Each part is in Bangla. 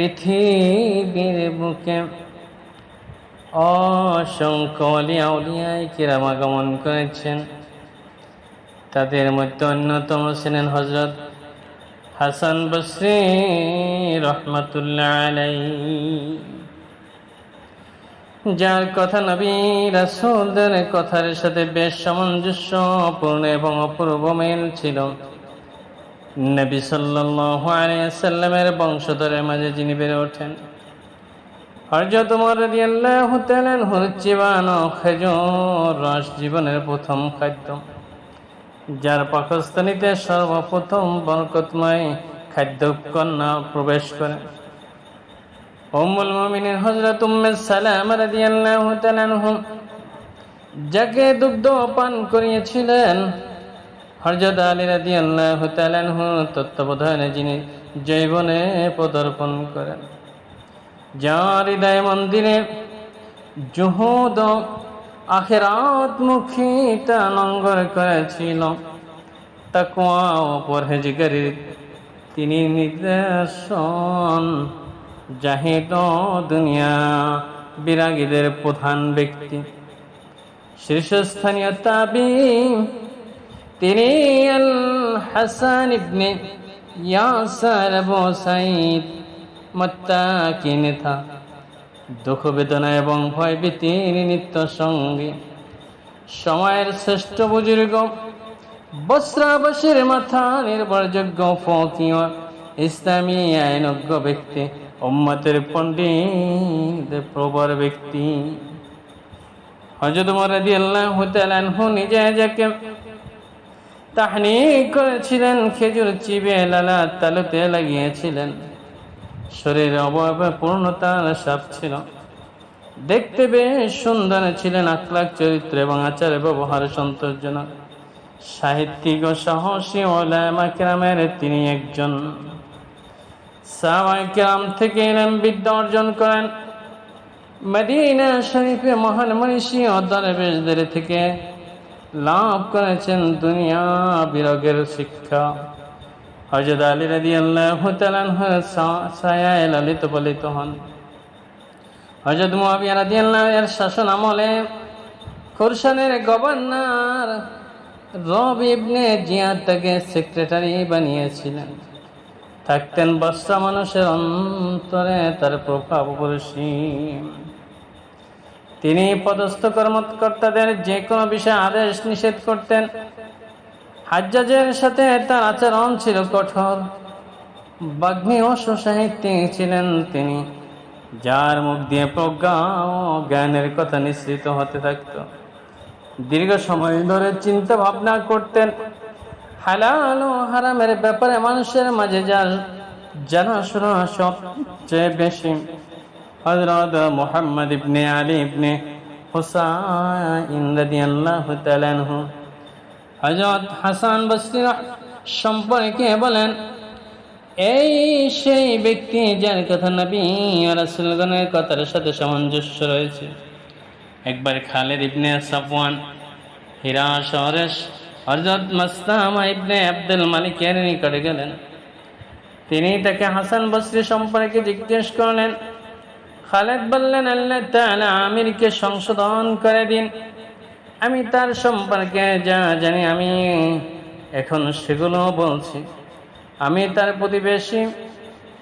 পৃথিবীর বুকে অসংখ্য অলিয়া উলিয়ায় কিরাম আগমন করেছেন। তাদের মধ্যে অন্যতম ছিলেন হজরত হাসান বসরি রহমতুল্লাহ আলাই যার কথা নবী রাসূলদের কথার সাথে বেশ সামঞ্জস্যপূর্ণ এবং অপূর্ব মিল ছিল। নবী সাল্লাল্লাহু আলাইহি সাল্লামের বংশধরের মাঝে যিনি বেড়ে ওঠেন। রস জীবনের প্রথম খাদ্য। যার পাকস্থলীতে সর্বপ্রথম বরকতময় খাদ্য কন্যা প্রবেশ করে। উম্মুল সালামা যাকে দুগ্ধ পান করিয়েছিলেন হরজত আলী রাদি আল্লাহ তালানহু তত্ত্বাবধানে যিনি জৈবনে পদার্পণ করেন। যার হৃদয় মন্দিরে জুহুদ আখেরাত মুখীটা নঙ্গর করেছিল তাকুয়া ও পরহেজগারির তিনি নির্দেশন জাহিদ দুনিয়া বিরাগীদের প্রধান ব্যক্তি। শীর্ষস্থানীয় তাবি তিনি আল হাসান ইবনে ইয়াসার আবু সাইদ মত্তাকি নেতা দুঃখ বেদনা এবং ভয় ভীতির নিত্য সঙ্গী। সময়ের শ্রেষ্ঠ বুজুর্গ বস্রাবাসের মাথা নির্ভরযোগ্য ফকিয় ইসলামী আইনজ্ঞ ব্যক্তি, উম্মতের পণ্ডিত প্রবর ব্যক্তি। হজরত মরাদি আল্লাহ তালানহু নিজে যাকে তাহনি করেছিলেন খেজুর চিবে লালা তালুতে লাগিয়েছিলেন। শরীরে অবয়বে পূর্ণতার সাপ ছিল। দেখতে বেশ সুন্দর ছিলেন আকলাক চরিত্র এবং আচার ব্যবহার সন্তোষজনক। সাহিত্যিক ও সাহসী ওলামা কেরামের তিনি একজন। সামাই কেরাম থেকে এলেন বিদ্যা অর্জন করেন। মদিনা শরীফে মহান মনীষী ও দরবেশদের থেকে লাভ করেছেন দুনিয়া বিরোগের শিক্ষা। হজরত আলী রাদি আল্লাহ ছায়ায় লালিত হন। হজরত মুয়াবিয়া রাদি আল্লাহ এর শাসন আমলে খুরশানের গভর্নর রব ইবনে জিয়াদ তাকে সেক্রেটারি বানিয়েছিলেন। থাকতেন বস্তা মানুষের অন্তরে তার প্রভাব অপরিসীম তিনি পদস্থ কর্মকর্তাদের যে কোনো বিষয়ে আদেশ নিষেধ করতেন। হাজ্জাজের সাথে তার আচরণ ছিল কঠোর। বাগ্মী ও সুসাহিত্যিক ছিলেন তিনি, যার মুখ দিয়ে প্রজ্ঞা ও জ্ঞানের কথা নিঃসৃত হতে থাকত। দীর্ঘ সময় ধরে চিন্তা ভাবনা করতেন, হালাল ও হারামের ব্যাপারে মানুষের মাঝে যার জানাশোনা সবচেয়ে বেশি। হজরত মোহাম্মদ ইবনে আলী ইবনে হুসাইন রাদিয়াল্লাহু তাআলা আনহু। হজরত হাসান বসরি সম্পর্কে বলেন, এই সেই ব্যক্তি যার কথা নবী রাসূলগণের কথার সাথে সামঞ্জস্য রয়েছে। একবার খালেদ ইবনে সাফওয়ান হীরা শহরে হজরত মাস্তামা ইবনে আব্দুল মালিকের নিকটে গেলেন। তিনি তাকে হাসান বসরি সম্পর্কে জিজ্ঞেস করলেন খালেদ বললেন, আল্লাহ তাআলা আমিরকে সংশোধন করে দিন। আমি তার সম্পর্কে যা জানি আমি এখন সেগুলো বলছি। আমি তার প্রতিবেশী,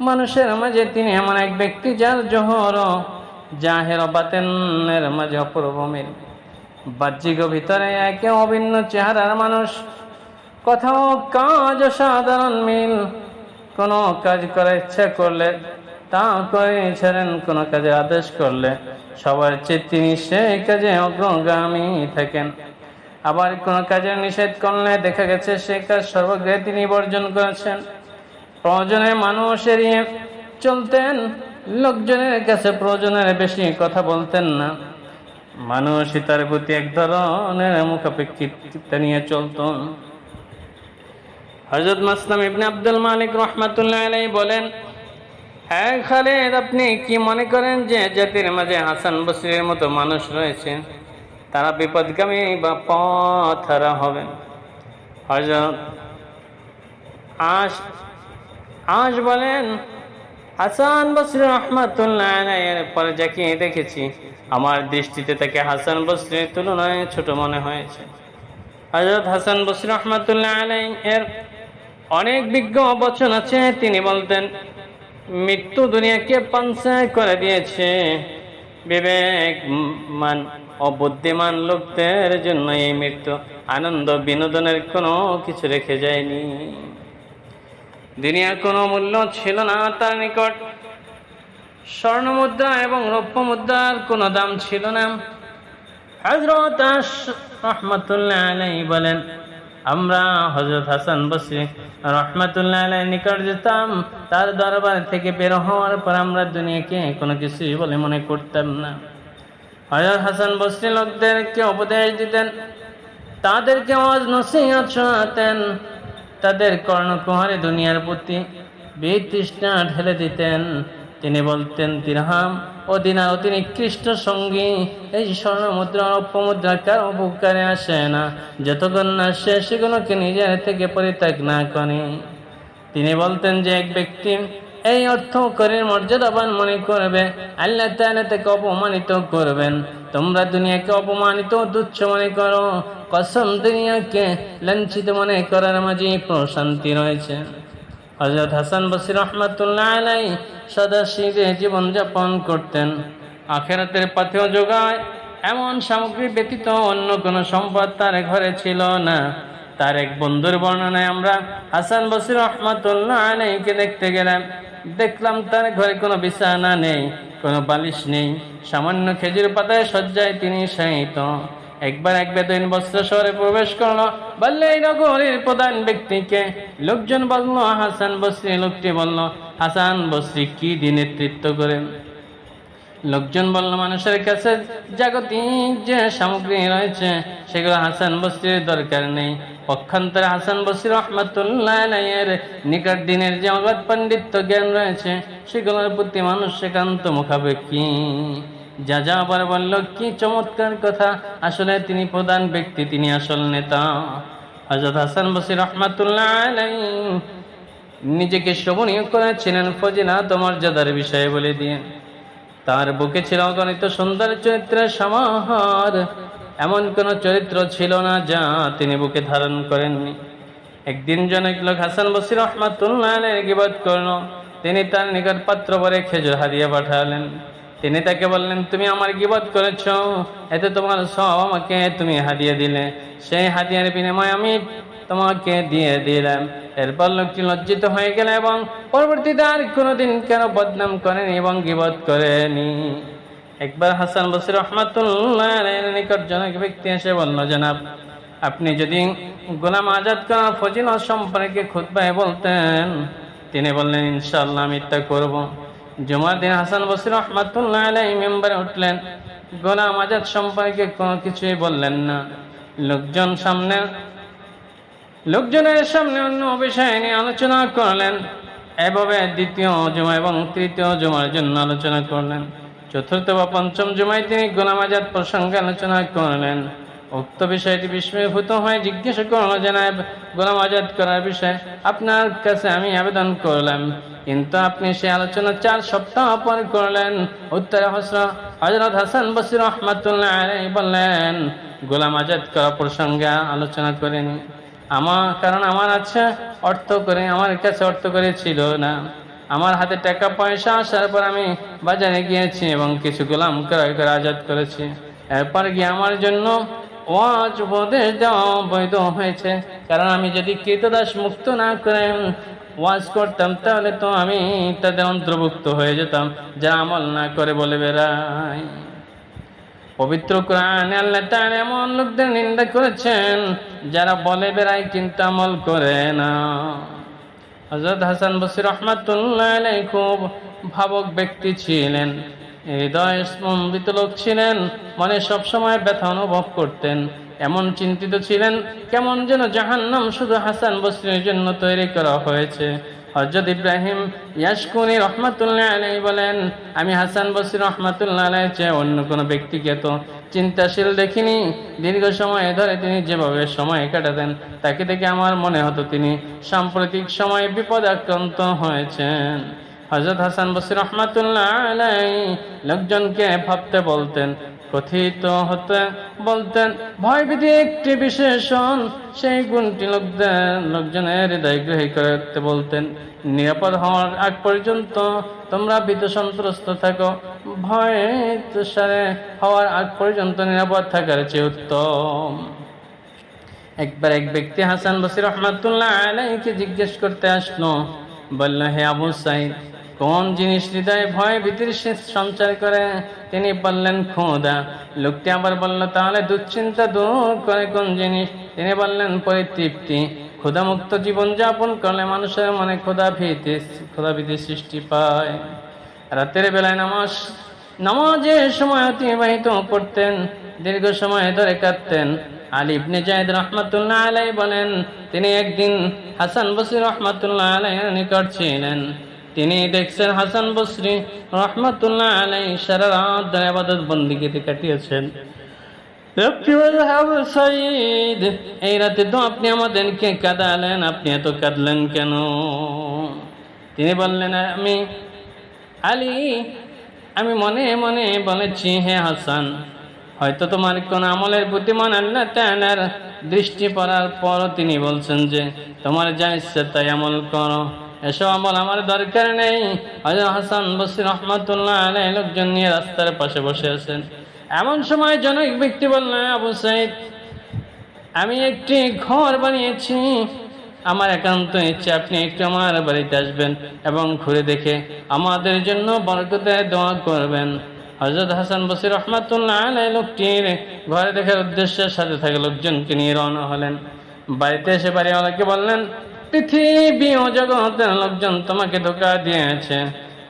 মানুষের মাঝে তিনি এমন এক ব্যক্তি যার জোহর জাহের বাতেনের মাঝে অপূর্ব মিল। বাহ্যিক ভিতরে একে অভিন্ন চেহারার মানুষ। কোথাও কাজ সাধারণ মিল। কোনো কাজ করার ইচ্ছা করলে তা করে ছেড়েন কোনো কাজে আদেশ করলে। সবার চেয়ে তিনি সেই কাজে অগ্রগামী থাকেন। আবার কোনো কাজের নিষেধ করলে দেখা গেছে সে কাজ সর্বগ্রে তিনি বর্জন করেছেন। প্রয়োজনে মানুষ এড়িয়ে চলতেন, লোকজনের কাছে প্রয়োজনের বেশি কথা বলতেন না। মানুষ তার প্রতি এক ধরনের মুখাপেক্ষিতা নিয়ে চলত হজরত মাসলাম ইবনে আব্দুল মালিক রহমাতুল্লাহ বলেন হ্যাঁ খালেদ, আপনি কি মনে করেন যে জাতির মাঝে হাসান বসিরের মতো মানুষ রয়েছে? তারা বিপদগামী বা পথহারা হবেন হজরত আশ আজ বলেন, হাসান বসরি রহমাতুল্লাহ পরে যাকে দেখেছি, আমার দৃষ্টিতে তাকে হাসান বসরির তুলনায় ছোট মনে হয়েছে। হজরত হাসান বসরি রহমাতুল্লাহ আলাই এর অনেক বিজ্ঞ বচন আছে, তিনি বলতেন মৃত্যু দুনিয়াকে পাঞ্চায় করে দিয়েছে। বিবেকমান ও বুদ্ধিমান লোকদের জন্য এই মৃত্যু আনন্দ বিনোদনের কোনো কিছু রেখে যায়নি। দুনিয়ার কোনো মূল্য ছিল না তার নিকট। স্বর্ণ মুদ্রা এবং রৌপ্য মুদ্রার কোনো দাম ছিল না। হজরত রহমতুল্লাহ আলাই বলেন আমরা হজরত হাসান বসরি রহমতুল্লাহ আলাই নিকট যেতাম। তার দরবার থেকে বের হওয়ার পর আমরা দুনিয়াকে কোনো কিছুই বলে মনে করতাম না। হজরত হাসান বসরি লোকদেরকে উপদেশ দিতেন, তাদেরকে আওয়াজ নসিহত শোনাতেন, তাদের কর্ণকুহারে দুনিয়ার প্রতি বিতৃষ্ণা ঢেলে দিতেন। তিনি বলতেন তিরহাম দিনার অতি নিকৃষ্ট সঙ্গী। এই স্বর্ণ মুদ্রা রৌপ্য মুদ্রা কার উপকারে আসে না। যতক্ষণ না সে সেগুলোকে নিজের থেকে পরিত্যাগ না করে। তিনি বলতেন যে, এক ব্যক্তি এই অর্থ করের মর্যাদাবান মনে করবে, আল্লাহ তাআলা তাকে অপমানিত করবেন। তোমরা দুনিয়াকে অপমানিত তুচ্ছ মনে করো। কসম দুনিয়াকে লাঞ্ছিত মনে করার মাঝে প্রশান্তি রয়েছে। হজরত হাসান বসির রহমাতুল্লাহ আলাই সদা শীতে জীবনযাপন করতেন। আখেরাতের পাথেও যোগায়, এমন সামগ্রী ব্যতীত অন্য কোনো সম্পদ তার ঘরে ছিল না। তার এক বন্ধুর বর্ণনায় আমরা হাসান বসির রহমাতুল্লাহ আলাইকে দেখতে গেলাম। দেখলাম তার ঘরে কোনো বিছানা নেই, কোনো বালিশ নেই, সামান্য খেজুর পাতায় শয্যায় তিনি শায়িত। একবার এক বেদইন বস্ত্র শহরে প্রবেশ করল। বললে, এই নগরীর প্রধান ব্যক্তিকে লোকজন বলল, হাসান বস্রি লোকটি বলল, হাসান বস্রি কি দিয়ে নেতৃত্ব করেন? লোকজন বলল, মানুষের কাছে জাগতিক যে সামগ্রী রয়েছে, সেগুলো হাসান বস্তির দরকার নেই। পক্ষান্তরে হাসান বসির রহমতুল্লাহ এর নিকট দিনের যে অগাধ পাণ্ডিত্য জ্ঞান রয়েছে, সেগুলোর প্রতি মানুষ একান্ত মুখাপেক্ষী। যা যা আবার বলল, কি চমৎকার কথা। আসলে তিনি প্রধান ব্যক্তি, তিনি আসল নেতা। হজরত হাসান বসির রহমতুল্লাহ নিজেকে শোভনীয় করেছিলেন ফজিলাত তোমার মর্যাদার বিষয়ে বলে দিয়ে। তার বুকে ছিল অগণিত সুন্দর চরিত্রের সমাহার। এমন কোন চরিত্র ছিল না যা তিনি বুকে ধারণ করেননি। একদিন জনক লোক হাসান বসির রহমাতুল্লাহ গিবাদ করল। তিনি তার নিকট পাত্র ভরে খেজুর হারিয়ে পাঠালেন। তিনি তাকে বললেন, তুমি আমার গিবত করেছ, এতে তোমার সব আমাকে তুমি হাদিয়ে দিলে। সেই হাদিয়ার বিনিময়ে আমি তোমাকে দিয়ে দিলাম। এরপর লোকটি লজ্জিত হয়ে গেল এবং পরবর্তীতে আর কোনোদিন কেন বদনাম করেনি এবং গিবত করেনি। একবার হাসান বসির রহমাতুল্লাহ নিকট জনক ব্যক্তি এসে বলল, জনাব, আপনি যদি গোলাম আজাদ করার ফজিলত সম্পর্কে খুতবায় বলতেন, তিনি বললেন, ইনশাআল্লাহ আমি তা করব। জুমার দিন হাসান বসির রহমাতুল্লাহ আলাই মেম্বারে উঠলেন। গোলাম আজাদ সম্পর্কে কোনো কিছুই বললেন না। লোকজন সামনে, লোকজনের সামনে অন্য বিষয় নিয়ে আলোচনা করলেন। এভাবে দ্বিতীয় জমা এবং তৃতীয় জমার জন্য আলোচনা করলেন। চতুর্থ বা পঞ্চম জমায় তিনি গোলাম আজাদ প্রসঙ্গে আলোচনা করলেন। উক্ত বিষয়টি বিস্ময়ভূত হয়ে জিজ্ঞেস করল, জনাব গোলাম আজাদ, করার বিষয়ে আপনার কাছে আমি আবেদন করলাম। কিন্তু আপনি সে আলোচনা চার সপ্তাহ পর করলেন। উত্তরে হসর হজরত হাসান বসির রহমাতুল্লাহ বললেন, গোলাম আজাদ, করা প্রসঙ্গে আলোচনা করেনি। আমার কারণ আমার আছে, অর্থ করে, আমার কাছে অর্থ করে ছিল না। আমার হাতে টাকা পয়সা আসার পর আমি বাজারে গিয়েছি এবং কিছু গোলাম ক্রয় করে আজাদ করেছি। এরপর গিয়ে আমার জন্য ওয়াজ উপদেশ দেওয়া বৈধ হয়েছে। কারণ আমি যদি কৃতদাস মুক্ত না করে ওয়াজ করতাম, তাহলে তো আমি তাদের অন্তর্ভুক্ত হয়ে যেতাম, যা আমল না করে বলে বেড়াই। পবিত্র কোরআন আল্লাহ তাআলা এমন লোকদের নিন্দা করেছেন, যারা বলে বেড়ায় কিন্তু আমল করে না। হযরত হাসান বসির রহমাতুল্লাহ খুব ভাবক ব্যক্তি ছিলেন। হৃদয় স্তম্ভিত লোক ছিলেন, মনে সবসময় ব্যথা অনুভব করতেন। এমন চিন্তিত ছিলেন, কেমন যেন জাহান্নাম শুধু হাসান বসরির জন্য তৈরি করা হয়েছে। হজরত ইব্রাহিম ইয়াসকুনি রহমাতুল্লাহ আলাই বলেন, আমি হাসান বসির রহমাতুল্লাহ আলাই চেয়ে অন্য কোনো ব্যক্তিকে তো চিন্তাশীল দেখিনি। দীর্ঘ সময় ধরে তিনি যেভাবে সময় কাটাতেন, তাকে দেখে আমার মনে হতো তিনি সাম্প্রতিক সময়ে বিপদ আক্রান্ত হয়েছেন। হজরত হাসান বসির রহমাতুল্লাহ লোকজনকে ভাবতে বলতেন, কথিত হতে বলতেন, ভয়ভীতি একটি বিশেষণ, সেই গুণটি লোকদের, লোকজনের হৃদয় গ্রহী করতে বলতেন, নিরাপদ হওয়ার আগ পর্যন্ত তোমরা ভীত সন্ত্রস্ত থাকো ভয় তুষারে হওয়ার আগ পর্যন্ত নিরাপদ থাকার চেয়ে উত্তম। একবার এক ব্যক্তি হাসান বসির রহমাতুল্লাহ আলাইকে জিজ্ঞেস করতে আসলো, বলল, হে আবু সাইদ কোন জিনিস হৃদয়ে ভয় ভীতির সঞ্চার করে? তিনি বললেন খোদা লোকটি আবার বলল, তাহলে দুশ্চিন্তা দূর করে কোন জিনিস? তিনি বললেন, পরিতৃপ্তি। ক্ষুধামুক্ত জীবন যাপন করলে মানুষের মনে ক্ষুধা ভীতি ক্ষুধা ভীতি সৃষ্টি পায়। রাতের বেলায় নামাজ নামাজে সময় অতিবাহিত করতেন, দীর্ঘ সময় ধরে কাঁদতেন। আলী ইবনে জায়দ রহমাতুল্লাহ আলাই বলেন, তিনি একদিন হাসান বসির রহমাতুল্লাহ আলাইয়ের নিকট ছিলেন। তিনি দেখছেন হাসান বসরি রহমাতুল্লাহ আলাই সারা রাত ধরে আবাদত বন্দিগিতে কাটিয়েছেন। এই রাতে তো আপনি আমাদেরকে কাঁদালেন, আপনি এত কাঁদলেন কেন? তিনি বললেন, আমি আলী, আমি মনে মনে বলেছি, হে হাসান, হয়তো তোমার কোন আমলের প্রতি মান আল্লাহ তাআলার দৃষ্টি পড়ার পর তিনি বলছেন যে, তোমার যা ইচ্ছে তাই আমল করো। এসব আমল আমার দরকার নেই। হযরত হাসান বসির রহমাতুল্লাহ আলাইহি লোকজন নিয়ে রাস্তার পাশে বসে আছেন। এমন সময় জনক ব্যক্তি বললেন আবু সাইদ, আমি একটি ঘর বানিয়েছি। আমার একান্ত ইচ্ছে আপনি একটু আমার বাড়িতে আসবেন এবং ঘুরে দেখে আমাদের জন্য বরকতে দোয়া করবেন। হজরত হাসান বসির রহমাতুল্লাহ আলাই লোকটির ঘরে দেখার উদ্দেশ্যের সাথে থাকা লোকজনকে নিয়ে রওনা হলেন। বাড়িতে এসে বাড়িওয়ালাকে বললেন পৃথিবী ও জগতের লোকজন তোমাকে ধোকা দিয়েছে।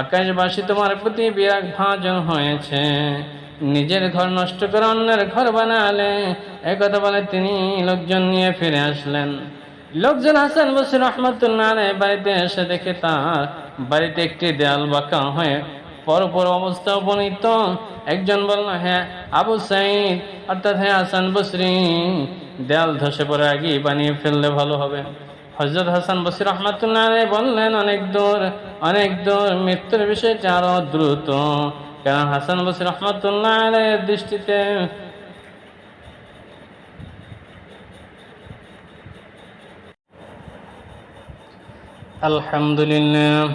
আকাশবাসী তোমার প্রতি বিরাগ ভাজন হয়েছে। নিজের ঘর নষ্ট করে অন্যের ঘর বানালে একথা বলে তিনি লোকজন নিয়ে ফিরে আসলেন। লোকজন হাসান বসির রহমতুল্লাহ বাড়িতে এসে দেখে তার বাড়িতে একটি দেয়াল বাঁকা হয়ে পরপর অবস্থা উপনীত। একজন বলল হ্যাঁ আবু সাইদ, অর্থাৎ হ্যাঁ হাসান বসরি, দেয়াল ধসে পড়ে আগে বানিয়ে ফেললে ভালো হবে। হজরত হাসান বসির রহমাতুল্লাহ বললেন, অনেক দূর অনেক দূর, মৃত্যুর বিষয়টি আরও দ্রুত। কারণ হাসান বসির রহমাতুল্লাহ দৃষ্টিতে আলহামদুলিল্লাহ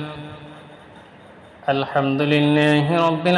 আলহামদুলিল্লাহ রবিন